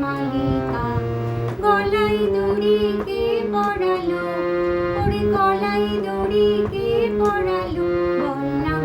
মালিকা। গলায় দড়ি কে পড়ালো ওরে গলায় দড়ি কে পড়ালো বললাম